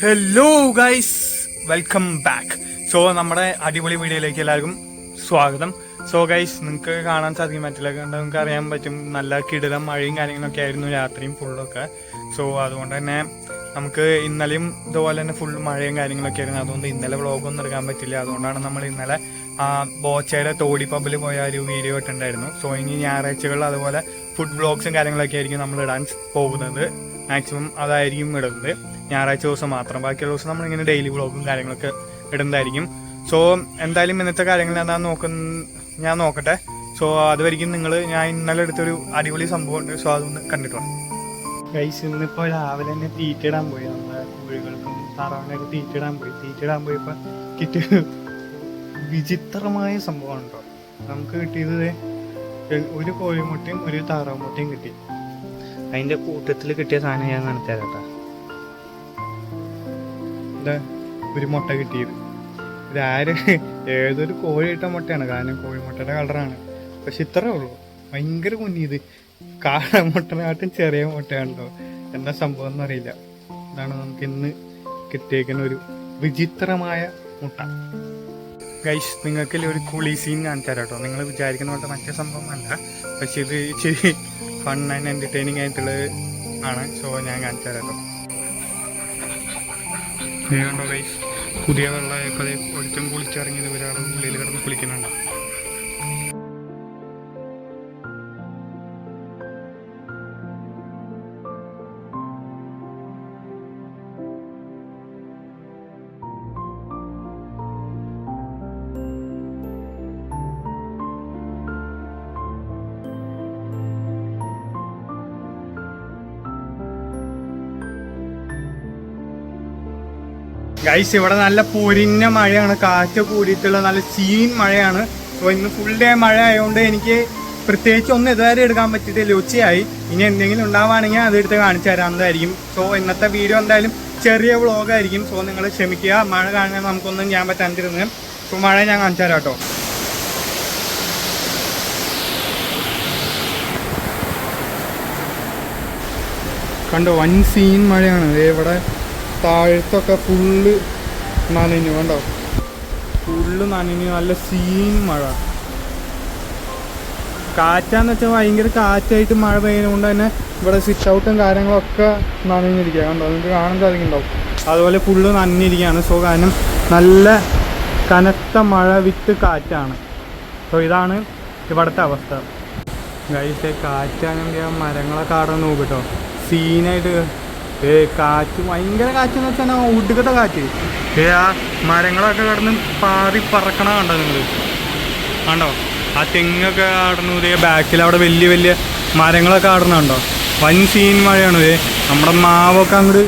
Hello guys welcome back so നമ്മുടെ അടിപൊളി വീഡിയോയിലേക്ക് എല്ലാവർക്കും സ്വാഗതം. സോ ഗൈസ് നിങ്ങൾക്ക് കാണാൻ സാധിക്കും മറ്റില്ല കണ്ട് നിങ്ങൾക്ക് അറിയാൻ പറ്റും നല്ല കിടിലം മഴയും കാര്യങ്ങളൊക്കെ ആയിരുന്നു രാത്രിയും ഫുള്ളൊക്കെ സോ അതുകൊണ്ട് തന്നെ നമുക്ക് ഇന്നലെയും ഇതുപോലെ തന്നെ ഫുൾ മഴയും കാര്യങ്ങളൊക്കെ ആയിരുന്നു. അതുകൊണ്ട് ഇന്നലെ വ്ളോഗൊന്നും എടുക്കാൻ പറ്റില്ല. അതുകൊണ്ടാണ് നമ്മൾ ഇന്നലെ ബോച്ചയുടെ തോടി പബ്ബിൽ പോയ ഒരു വീഡിയോ ഇട്ടുണ്ടായിരുന്നു സോ ഇനി ഞായറാഴ്ചകളിൽ അതുപോലെ ഫുഡ് വ്ളോഗ്സും കാര്യങ്ങളൊക്കെ ആയിരിക്കും നമ്മൾ ഇടാൻ പോകുന്നത്. മാക്സിമം അതായിരിക്കും ഇടുന്നത്. ഞായറാഴ്ച ദിവസം മാത്രം. ബാക്കിയുള്ള ദിവസം നമ്മളിങ്ങനെ ഡെയിലി വ്ളോഗും കാര്യങ്ങളൊക്കെ ഇടുന്നതായിരിക്കും. സോ എന്തായാലും ഇന്നത്തെ കാര്യങ്ങൾ ഞാൻ നോക്കുന്ന ഞാൻ നോക്കട്ടെ. സോ അതുവരെയും നിങ്ങൾ ഞാൻ ഇന്നലെ എടുത്തൊരു അടിപൊളി സംഭവം ഉണ്ട്. സോ അതൊന്ന് കണ്ടിട്ട് വാ ഗൈസ് ഇന്നിപ്പോൾ രാവിലെ തന്നെ തീറ്റിടാൻ പോയി. നമ്മുടെ കോഴികൾക്കും താറാവിനൊക്കെ തീറ്റിടാൻ പോയി. തീറ്റിടാൻ പോയപ്പോൾ കിട്ടിയ വിചിത്രമായ സംഭവം ഉണ്ടോ നമുക്ക് കിട്ടിയത് ഒരു കോഴിമുട്ടയും ഒരു താറാവ് മുട്ടയും കിട്ടി. അതിന്റെ കൂട്ടത്തിൽ കിട്ടിയ സാധനം ഞാൻ തരാം കേട്ടോ ഒരു മുട്ട കിട്ടിയത്. ഇതാര് ഏതൊരു കോഴി ഇട്ട മുട്ടയാണ്. കാരണം കോഴിമുട്ടയുടെ കളറാണ്. പക്ഷെ ഇത്രേ ഉള്ളൂ. ഭയങ്കര കുഞ്ഞിത് കാടമുട്ടനാട്ടും ചെറിയ മുട്ടയാണല്ലോ എന്താ സംഭവം എന്നറിയില്ല ഇതാണ് നമുക്ക് ഇന്ന് കിട്ടിയേക്കുന്ന ഒരു വിചിത്രമായ മുട്ട. ഗൈസ് നിങ്ങൾക്ക് ഒരു കുളി സീൻ കാണിച്ചു തരാം കേട്ടോ നിങ്ങൾ വിചാരിക്കുന്ന പോലത്തെ മറ്റേ സംഭവം അല്ല പക്ഷെ ഇത് ഇച്ചിരി ഫൺ ആൻഡ് എന്റർടൈനിങ് ആയിട്ടുള്ളത് ആണ്. സോ ഞാൻ കാണിച്ചു തരാം കേട്ടോ കണ്ടോ ഗൈസ് പുതിയ വെള്ളമായപ്പോൾ ഒരുത്തം കുളിച്ചിറങ്ങിയത് ഒരാളും ഉള്ളിൽ കിടന്ന് കുളിക്കുന്നുണ്ടോ. ഗൈസ് ഇവിടെ നല്ല പൊരിഞ്ഞ മഴയാണ്. കാറ്റ് കൂടിയിട്ടുള്ള നല്ല സീൻ മഴയാണ്. സോ ഇന്ന് ഫുൾ ഡേ മഴ ആയതുകൊണ്ട് എനിക്ക് പ്രത്യേകിച്ച് ഒന്നും ഇതുവരെ എടുക്കാൻ പറ്റിയിട്ടില്ല. ഉച്ചയായി. ഇനി എന്തെങ്കിലും ഉണ്ടാവുകയാണെങ്കിൽ അത് എടുത്ത് കാണിച്ചു തരാവുന്നതായിരിക്കും. സോ ഇന്നത്തെ വീഡിയോ എന്തായാലും ചെറിയ വ്ളോഗായിരിക്കും സോ നിങ്ങൾ ക്ഷമിക്കുക. മഴ കാണാൻ നമുക്കൊന്നും ചെയ്യാൻ പറ്റാണ്ടിരുന്നത്. സോ മഴ ഞാൻ കാണിച്ചു തരാം കേട്ടോ. കണ്ടോ വൻ സീൻ മഴയാണ്. ഇവിടെ താഴത്തൊക്കെ ഫുള്ള് നനഞ്ഞു കണ്ടോ? ഫുള്ള് നനഞ്ഞു നല്ല സീൻ മഴ. കാറ്റാന്ന് വെച്ചാൽ ഭയങ്കര കാറ്റായിട്ട് മഴ പെയ്യുന്നതുകൊണ്ട് തന്നെ ഇവിടെ സിറ്റ് ഔട്ടും കാര്യങ്ങളൊക്കെ നനഞ്ഞിരിക്കുക കണ്ടോ? നിങ്ങൾക്ക് കാണാൻ സാധിക്കുന്നുണ്ടാവും അതുപോലെ ഫുള്ള് നനഞ്ഞിരിക്കുകയാണ്. സോ കാരണം നല്ല കനത്ത മഴ വിത്ത് കാറ്റാണ്. സോ ഇതാണ് ഇവിടുത്തെ അവസ്ഥ. കഴിച്ച കാറ്റാണെങ്കിൽ മരങ്ങളൊക്കെ ആടെ നോക്കിട്ടോ കേട്ടോ. സീനായിട്ട് ഏ കാറ്റ് ഭയങ്കര കാറ്റ് എന്ന് വെച്ചാൽ ഒടുക്കത്തെ കാറ്റ്. ഏ ആ മരങ്ങളൊക്കെ കിടന്ന് പാറി പറക്കണ കണ്ടോ നിങ്ങൾ കണ്ടോ? ആ തെങ്ങൊക്കെ ആടുന്നു ഇതേ ബാക്കിൽ അവിടെ വലിയ വലിയ മരങ്ങളൊക്കെ ആടുന്നുണ്ടോ വൻ സീൻ മഴയാണ് ഇതേ നമ്മുടെ മാവൊക്കെ അങ്ങോട്ട്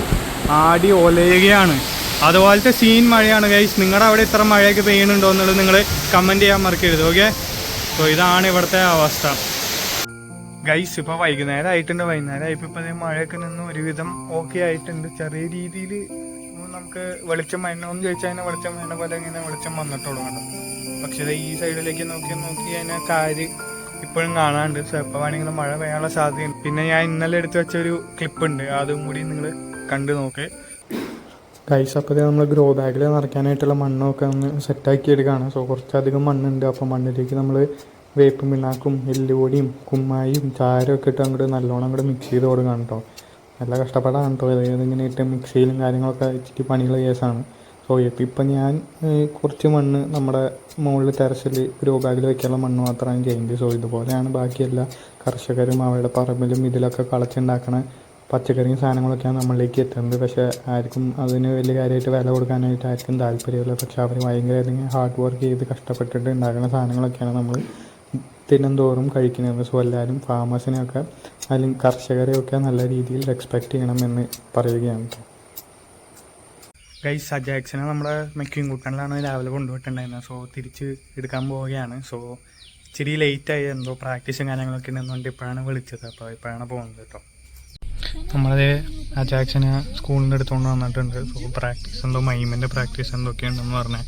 ആടി ഒലയുകയാണ്. അതുപോലത്തെ സീൻ മഴയാണ് ഗൈസ് നിങ്ങളുടെ അവിടെ ഇത്ര മഴയൊക്കെ പെയ്യുന്നുണ്ടോ എന്നുള്ളത് നിങ്ങൾ കമന്റ് ചെയ്യാൻ മറക്കരുത് ഓക്കെ സോ ഇതാണ് ഇവിടുത്തെ അവസ്ഥ. ഗൈസ് ഇപ്പൊ വൈകുന്നേരം ആയിട്ടുണ്ട് വൈകുന്നേരം ആയിപ്പോ ഇപ്പൊ മഴയൊക്കെ നിന്ന് ഒരുവിധം ഓക്കെ ആയിട്ടുണ്ട്. ചെറിയ രീതിയിൽ നമുക്ക് വെളിച്ചം വേണമെന്ന് ചോദിച്ചാൽ അതിനെ വെളിച്ചം വേണ്ട പോലെ ഇങ്ങനെ വെളിച്ചം വന്നിട്ടുള്ളൂ പക്ഷേ ഈ സൈഡിലേക്ക് നോക്കി നോക്കി അതിനെ കാര് ഇപ്പോഴും കാണാണ്ട്. സോ വേണമെങ്കിൽ മഴ പെയ്യാനുള്ള സാധ്യതയുണ്ട്. പിന്നെ ഞാൻ ഇന്നലെ എടുത്തു വെച്ച ഒരു ക്ലിപ്പ് ഉണ്ട്. അതും കൂടി നിങ്ങൾ കണ്ടു നോക്ക്. ഗൈസ് അപ്പോൾ നമ്മൾ ഗ്രോ ബാഗിൽ നിറയ്ക്കാനായിട്ടുള്ള മണ്ണൊക്കെ ഒന്ന് സെറ്റാക്കി എടുക്കുകയാണ് സോ കുറച്ചധികം മണ്ണുണ്ട്. അപ്പോൾ മണ്ണിലേക്ക് നമ്മൾ വേപ്പും പിണ്ണാക്കും എല്ലുപൊടിയും കുമ്മായും ചാരമൊക്കെ ഇട്ട് അങ്ങോട്ട് നല്ലോണം അങ്ങോട്ട് മിക്സ് ചെയ്ത് കൊടുക്കണം കേട്ടോ നല്ല കഷ്ടപ്പാടാണ് കേട്ടോ അതായത് ഇങ്ങനെ ഇട്ട് മിക്സിയിലും കാര്യങ്ങളൊക്കെ ഇച്ചിരി പണിയുള്ള കേസാണ്. സോ ഇപ്പം ഞാൻ കുറച്ച് മണ്ണ് നമ്മുടെ മുകളിൽ ടെറസിൽ ഗ്രോ ബാഗിൽ വെക്കാനുള്ള മണ്ണ് മാത്രമാണ് ചെയ്യുന്നത്. സോ ഇതുപോലെയാണ് ബാക്കിയെല്ലാ കർഷകരും അവരുടെ പറമ്പിലും ഇതിലൊക്കെ കളച്ചുണ്ടാക്കണ പച്ചക്കറിയും സാധനങ്ങളൊക്കെയാണ് നമ്മളിലേക്ക് എത്തുന്നത്. പക്ഷേ ആർക്കും അതിന് വലിയ കാര്യമായിട്ട് വില കൊടുക്കാനായിട്ട് ആർക്കും താല്പര്യമില്ല. പക്ഷേ അവർ ഭയങ്കര ഹാർഡ് വർക്ക് ചെയ്ത് കഷ്ടപ്പെട്ടിട്ട് ഉണ്ടാക്കുന്ന സാധനങ്ങളൊക്കെയാണ് നമ്മൾ ദിനംതോറും കഴിക്കുന്നത് സോ എല്ലാവരും ഫാമേഴ്സിനെയൊക്കെ അല്ലെങ്കിൽ കർഷകരെയൊക്കെ നല്ല രീതിയിൽ റെസ്പെക്റ്റ് ചെയ്യണമെന്ന് പറയുകയാണ് ഗൈസ് സജാക്സിനെ നമ്മുടെ മെക്കിങ് കുട്ടണിലാണ് രാവിലെ കൊണ്ടുപോയിട്ടുണ്ടായിരുന്നത്. സോ തിരിച്ച് എടുക്കാൻ പോവുകയാണ്. സോ ഇച്ചിരി ആയി. എന്തോ പ്രാക്ടീസും കാര്യങ്ങളൊക്കെ ഉണ്ടെന്നുകൊണ്ട് ഇപ്പോഴാണ് വിളിച്ചത്. അപ്പോൾ ഇപ്പോഴാണ് പോകുന്നത് കേട്ടോ നമ്മളത് സ്കൂളിൽ നിന്ന് എടുത്തുകൊണ്ട് വന്നിട്ടുണ്ട് സോ പ്രാക്ടീസ് എന്തോ മൈമിന്റെ പ്രാക്ടീസ് എന്തൊക്കെയുണ്ടെന്ന് പറഞ്ഞ്.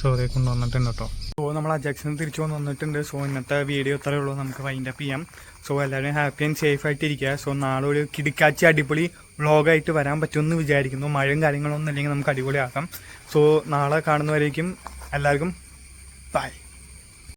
സോ അതേ കൊണ്ടുവന്നിട്ടുണ്ട് കേട്ടോ. സോ നമ്മൾ അജക്ഷൻ തിരിച്ചു വന്ന് വന്നിട്ടുണ്ട്. സോ ഇന്നത്തെ വീഡിയോ ഇത്രയേ ഉള്ളൂ. നമുക്ക് വൈൻഡ് അപ്പ് ചെയ്യാം. സോ എല്ലാവരും ഹാപ്പി ആൻഡ് സേഫ് ആയിട്ട് ഇരിക്കുക സോ നാളെ ഒരു കിടിക്കാച്ചി അടിപൊളി വ്ളോഗായിട്ട് വരാൻ പറ്റുമെന്ന് വിചാരിക്കുന്നു. മഴയും കാര്യങ്ങളൊന്നും ഇല്ലെങ്കിൽ നമുക്ക് അടിപൊളിയാക്കാം. സോ നാളെ കാണുന്നവരേക്കും എല്ലാവർക്കും ബൈ